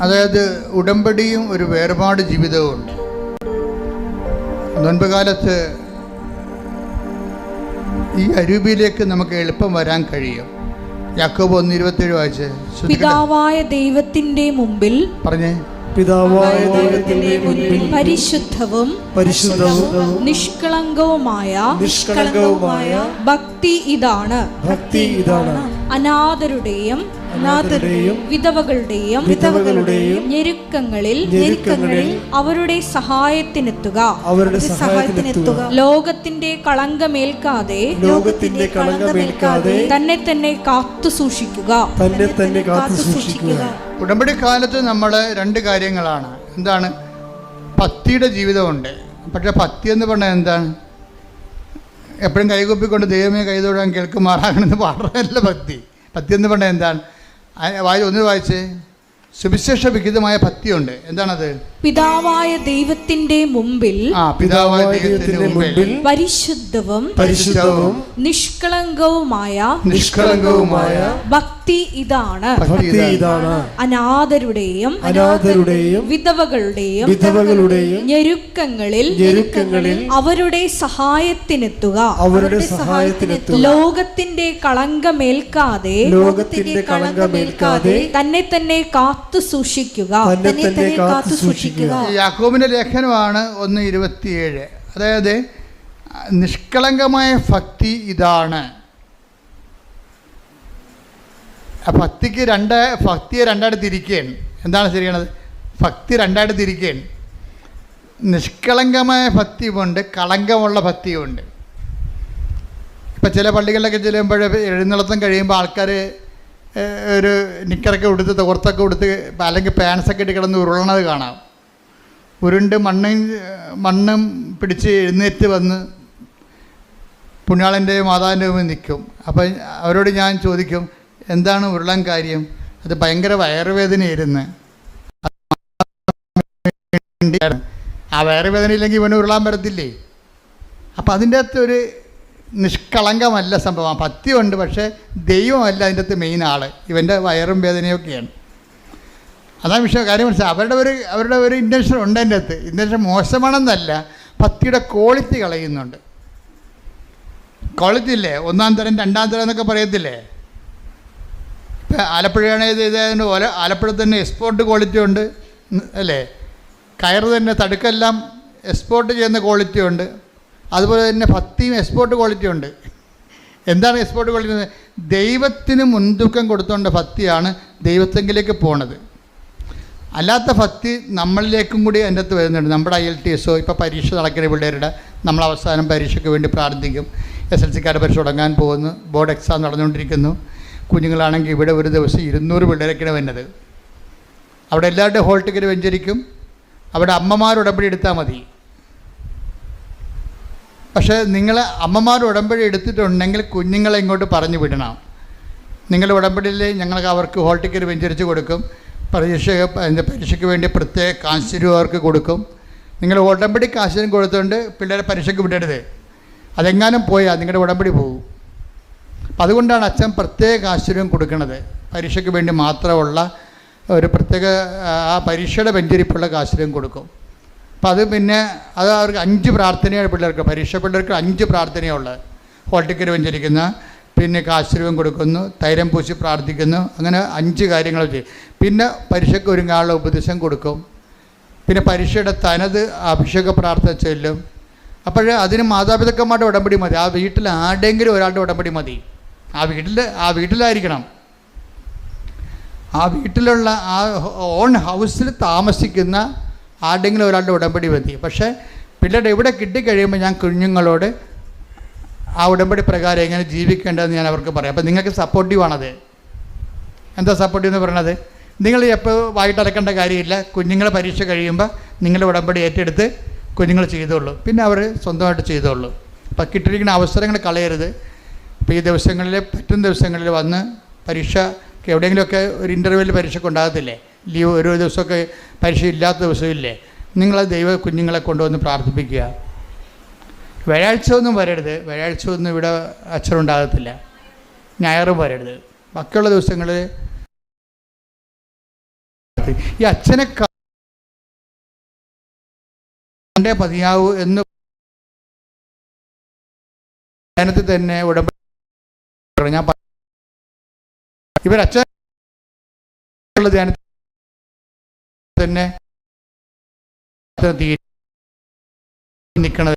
അതായത് ഉടമ്പടിയും ഒരു വേർപാട് ജീവിതവുമുണ്ട്. ഉണ്ട് കാലത്ത് ഈ അരൂപിയിലേക്ക് നമുക്ക് എളുപ്പം വരാൻ കഴിയും. യാക്കോബ് ഒന്ന് ഇരുപത്തേഴ് വായിച്ച്. പിതാവായ ദൈവത്തിന്റെ മുമ്പിൽ പറഞ്ഞേ. പിതാവായ ദൈവത്തിന്റെ മുൻപിൽ പരിശുദ്ധവും പരിശുദ്ധവും നിഷ്കളങ്കവുമായ നിഷ്കളങ്കവുമായ ഭക്തി ഇതാണ്. ഭക്തി ഇതാണ്. അനാഥരുടെയും അനാഥരുടെയും വിധവകളുടെയും വിധവകളുടെയും ഞെരുക്കങ്ങളിൽ ഞെരുക്കങ്ങളിൽ അവരുടെ സഹായത്തിനെത്തുക. അവരുടെ സഹായത്തിനെത്തുക. ലോകത്തിന്റെ കളങ്കമേൽക്കാതെ ലോകത്തിന്റെ കളങ്കമേൽക്കാതെ തന്നെ തന്നെ കാത്തു സൂക്ഷിക്കുക. തന്നെ തന്നെ കാത്തു സൂക്ഷിക്കുക. ഉടമ്പടി കാലത്ത് നമ്മൾ രണ്ട് കാര്യങ്ങളാണ്. എന്താണ്? പത്തിയുടെ ജീവിതമുണ്ട്. പക്ഷെ പത്തി എന്ന് പറഞ്ഞാൽ എന്താണ്? എപ്പോഴും കൈകൊപ്പിക്കൊണ്ട് ദൈവമേ കൈതൊഴാൻ കേൾക്കുമാറാകണമെന്ന് പാടുന്നതല്ല ഭക്തി പത്തി എന്ന് പറഞ്ഞാൽ എന്താണ്? വായി ഒന്ന് വായിച്ച് സുവിശേഷ വിഹിതമായ ഭക്തിയുണ്ട്. എന്താണത്? പിതാവായ ദൈവത്തിന്റെ മുമ്പിൽ ആ പിതാവായ ദൈവത്തിന്റെ മുമ്പിൽ പരിശുദ്ധവും പരിശുദ്ധവും നിഷ്കളങ്കവുമായ നിഷ്കളങ്കവുമായ ഭക്തി ഇതാണ്. ഭക്തി ഇതാണ്. അനാഥരുടെയും അനാഥരുടെയും വിധവകളുടെയും വിധവകളുടെയും ഞെരുക്കങ്ങളിൽ ഞെരുക്കങ്ങളിൽ അവരുടെ സഹായത്തിനെത്തുക. അവരുടെ സഹായത്തിനെത്തുക. ലോകത്തിന്റെ കളങ്കമേൽക്കാതെ ലോകത്തിന്റെ കളങ്കമേൽക്കാതെ തന്നെ തന്നെ കാത്തു സൂക്ഷിക്കുക. തന്നെ തന്നെ കാത്തു സൂക്ഷിക്കുക. യാക്കോബിന്റെ ലേഖനമാണ് ഒന്ന് ഇരുപത്തിയേഴ്. അതായത് നിഷ്കളങ്കമായ ഭക്തി ഇതാണ്. ആ ഭക്തിക്ക് രണ്ട് ഭക്തിയെ രണ്ടായിട്ട് തിരിക്കുകയാണ് എന്താണ് ശരിയാണത് ഭക്തി രണ്ടായിട്ട് തിരിക്കുകയാണ് നിഷ്കളങ്കമായ ഭക്തിയുമുണ്ട് കളങ്കമുള്ള ഭക്തിയുമുണ്ട്. ഇപ്പം ചില പള്ളികളിലൊക്കെ ചെല്ലുമ്പോൾ എഴുന്നള്ളത്തം കഴിയുമ്പോൾ ആൾക്കാർ ഒരു നിക്കറൊക്കെ ഉടുത്ത് തോർത്തൊക്കെ ഉടുത്ത് അല്ലെങ്കിൽ പാൻസൊക്കെ ഇട്ട് കിടന്ന് ഉരുളണത് കാണാം. ഉരുണ്ട് മണ്ണ് മണ്ണും പിടിച്ച് എഴുന്നേറ്റ് വന്ന് പുണ്യാളന്റെ മാതാവിന്റെ മുമ്പിൽ നിൽക്കും. അപ്പം അവരോട് ഞാൻ ചോദിക്കും എന്താണ് ഉരുളൻ കാര്യം? അത് ഭയങ്കര വയറുവേദനയായിരുന്നു. ആ വയറുവേദന ഇല്ലെങ്കിൽ ഇവന് ഉരുളാൻ പറ്റത്തില്ലേ അപ്പം അതിന്റെ ഒരു നിഷ്കളങ്കമല്ല സംഭവം. പത്യമുണ്ട് പക്ഷേ ദൈവമല്ല അതിന്റെ അകത്ത് മെയിൻ ആൾ ഇവന്റെ വയറും വേദനയൊക്കെയാണ്. അതാണ് വിഷയം കാര്യം മനസ്സിലായി അവരുടെ ഒരു അവരുടെ ഒരു ഇന്റൻഷൻ ഉണ്ട് അതിന്റെ അകത്ത്. ഇന്റൻഷൻ മോശമാണെന്നല്ല പത്തിയുടെ ക്വാളിറ്റി കളയുന്നുണ്ട്. ക്വാളിറ്റി ഇല്ലേ? ഒന്നാം തരം രണ്ടാം തരം എന്നൊക്കെ പറയത്തില്ലേ? ഇപ്പം ആലപ്പുഴയാണ് ഇത് ഇതായതുകൊണ്ട് ഓല ആലപ്പുഴ തന്നെ എക്സ്പോർട്ട് ക്വാളിറ്റി ഉണ്ട് അല്ലേ? കയർ തന്നെ തടുക്കെല്ലാം എക്സ്പോർട്ട് ചെയ്യുന്ന ക്വാളിറ്റി ഉണ്ട്. അതുപോലെ തന്നെ ഭക്തിയും എക്സ്പോർട്ട് ക്വാളിറ്റി ഉണ്ട്. എന്താണ് എക്സ്പോർട്ട് ക്വാളിറ്റി ദൈവത്തിന് മുൻതൂക്കം കൊടുത്തുകൊണ്ട് ഭക്തിയാണ് ദൈവത്തെങ്കിലേക്ക് പോണത്. അല്ലാത്ത ഭക്തി നമ്മളിലേക്കും കൂടി അതിന്റെ അകത്ത് വരുന്നുണ്ട്. നമ്മുടെ ഐ എൽ ടി എസോ ഇപ്പോൾ പരീക്ഷ നടക്കുന്ന പിള്ളേരുടെ നമ്മൾ അവസാനം പരീക്ഷയ്ക്ക് വേണ്ടി പ്രാർത്ഥിക്കും. എസ് എൽ സിക്കാരുടെ പരീക്ഷ തുടങ്ങാൻ പോകുന്നു. ബോർഡ് എക്സാം നടന്നുകൊണ്ടിരിക്കുന്നു. കുഞ്ഞുങ്ങളാണെങ്കിൽ ഇവിടെ ഒരു ദിവസം ഇരുന്നൂറ് പിള്ളേരൊക്കെയാണ് വരുന്നത്. അവിടെ എല്ലാവരുടെയും ഹോൾ ടിക്കറ്റ് വെഞ്ചരിക്കും. അവിടെ അമ്മമാർ ഉടമ്പടി എടുത്താൽ മതി. പക്ഷേ നിങ്ങൾ അമ്മമാർ ഉടമ്പടി എടുത്തിട്ടുണ്ടെങ്കിൽ കുഞ്ഞുങ്ങളെ ഇങ്ങോട്ട് പറഞ്ഞു വിടണം. നിങ്ങളുടെ ഉടമ്പടിയിൽ ഞങ്ങൾക്ക് അവർക്ക് ഹോൾ ടിക്കറ്റ് വെഞ്ചരിച്ച് കൊടുക്കും. പരീക്ഷ അതിന്റെ പരീക്ഷയ്ക്ക് വേണ്ടി പ്രത്യേക അവർക്ക് കൊടുക്കും. നിങ്ങൾ ഉടമ്പടി കാശിനും കൊടുത്തുകൊണ്ട് പിള്ളേരെ പരീക്ഷയ്ക്ക് വിടരുത്. അതെങ്ങാനും പോയാൽ നിങ്ങളുടെ ഉടമ്പടി പോകും അപ്പം അതുകൊണ്ടാണ് അച്ഛൻ പ്രത്യേക ആശ്ചര്യം കൊടുക്കുന്നത് പരീക്ഷയ്ക്ക് വേണ്ടി മാത്രമുള്ള ഒരു പ്രത്യേക ആ പരീക്ഷയുടെ വെഞ്ചരിപ്പുള്ള കാശുരം കൊടുക്കും. അപ്പം അത് പിന്നെ അത് അവർക്ക് അഞ്ച് പ്രാർത്ഥനയാണ് പിള്ളേർക്ക്. പരീക്ഷ പിള്ളേർക്ക് അഞ്ച് പ്രാർത്ഥനയുള്ളത് ഹോൾ ടിക്കറ്റ് വെഞ്ചരിക്കുന്ന. പിന്നെ കാശുരൂപം കൊടുക്കുന്നു. തൈരം പൂശി പ്രാർത്ഥിക്കുന്നു. അങ്ങനെ അഞ്ച് കാര്യങ്ങൾ ചെയ്യും. പിന്നെ പരീക്ഷയ്ക്ക് ഒരുങ്ങാനുള്ള ഉപദേശം കൊടുക്കും. പിന്നെ പരീക്ഷയുടെ തനത് അഭിഷേക പ്രാർത്ഥന ചൊല്ലും. അപ്പോൾ അതിന് മാതാപിതാക്കന്മാരുടെ ഉടമ്പടി മതി. ആ വീട്ടിൽ ആരുടെയെങ്കിലും ഒരാളുടെ ഉടമ്പടി മതി. ആ വീട്ടിൽ ആ വീട്ടിലായിരിക്കണം. ആ വീട്ടിലുള്ള ആ ഓൺ ഹൗസിൽ താമസിക്കുന്ന ആരുടെങ്കിലും ഒരാളുടെ ഉടമ്പടി മതി. പക്ഷേ പിള്ളേരുടെ ഇവിടെ കിട്ടിക്കഴിയുമ്പോൾ ഞാൻ കുഞ്ഞുങ്ങളോട് ആ ഉടമ്പടി പ്രകാരം എങ്ങനെ ജീവിക്കേണ്ടതെന്ന് ഞാൻ അവർക്ക് പറയാം. അപ്പോൾ നിങ്ങൾക്ക് സപ്പോർട്ടീവാണത് എന്താ സപ്പോർട്ടീവ് എന്ന് പറയണത്? നിങ്ങൾ എപ്പോൾ വായിട്ടടക്കേണ്ട കാര്യമില്ല. കുഞ്ഞുങ്ങളെ പരീക്ഷ കഴിയുമ്പോൾ നിങ്ങളുടെ ഉടമ്പടി ഏറ്റെടുത്ത് കുഞ്ഞുങ്ങൾ ചെയ്തോളൂ. പിന്നെ അവർ സ്വന്തമായിട്ട് ചെയ്തോളൂ. അപ്പോൾ കിട്ടിയിരിക്കുന്ന അവസരങ്ങൾ കളയരുത്. ഇപ്പോൾ ഈ ദിവസങ്ങളിൽ പറ്റുന്ന ദിവസങ്ങളിൽ വന്ന് പരീക്ഷ എവിടെയെങ്കിലുമൊക്കെ ഒരു ഇന്റർവ്യൂവിൽ പരീക്ഷയ്ക്ക് ഉണ്ടാകത്തില്ലേ? ലീവ് ഓരോ ദിവസമൊക്കെ പരീക്ഷ ഇല്ലാത്ത ദിവസമില്ലേ നിങ്ങൾ ദൈവ കുഞ്ഞുങ്ങളെ കൊണ്ടുവന്ന് പ്രാർത്ഥിപ്പിക്കുക. വ്യാഴാഴ്ച ഒന്നും വരരുത്. വ്യാഴാഴ്ച ഒന്നും ഇവിടെ അച്ഛനുണ്ടാകത്തില്ല ഞായറും വരരുത്. ബാക്കിയുള്ള ദിവസങ്ങളിൽ ഈ അച്ഛനെ കണ്ടേ മതിയാവൂ എന്ന് ധ്യാനത്തിൽ തന്നെ ഉടമ്പടി ഞാൻ ഇവരച്ഛനുള്ള ധ്യാനത്തിൽ തന്നെ നിൽക്കണത്.